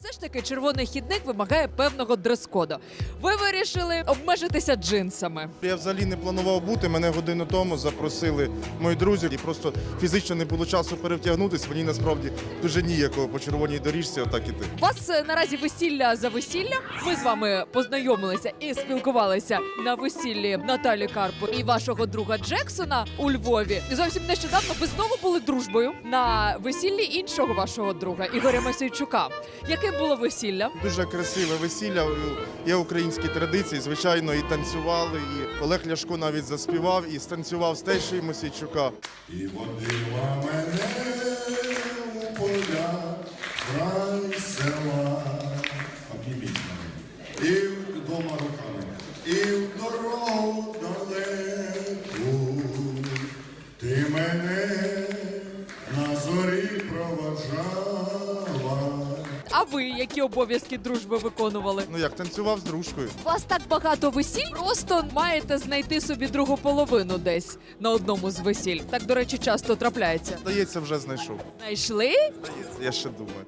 Все ж таки, червоний хідник вимагає певного дрес-коду. Ви вирішили обмежитися джинсами. Я взагалі не планував бути. Мене годину тому запросили мої друзі, і просто фізично не було часу перевтягнутися. Мені насправді дуже ніякого по червоній доріжці отак іти. У вас е, наразі весілля за весіллям. Ми з вами познайомилися і спілкувалися на весіллі Наталі Карпо і вашого друга Джексона у Львові. І зовсім нещодавно ви знову були дружбою на весіллі іншого вашого друга Ігоря Масейчука. Яке було весілля? Дуже красиве весілля. Є українські традиції. Звичайно, і танцювали. І Олег Ляшко навіть заспівав і станцював з тещою Мосійчука. І водила мене у поля, край села. Обніміть мене. І вдома ви які обов'язки дружби виконували? Ну як танцював з дружкою. У вас так багато весіль, просто маєте знайти собі другу половину десь на одному з весіль. Так, до речі, часто трапляється. Здається, вже знайшов. Знайшли? Здається, я ще думаю.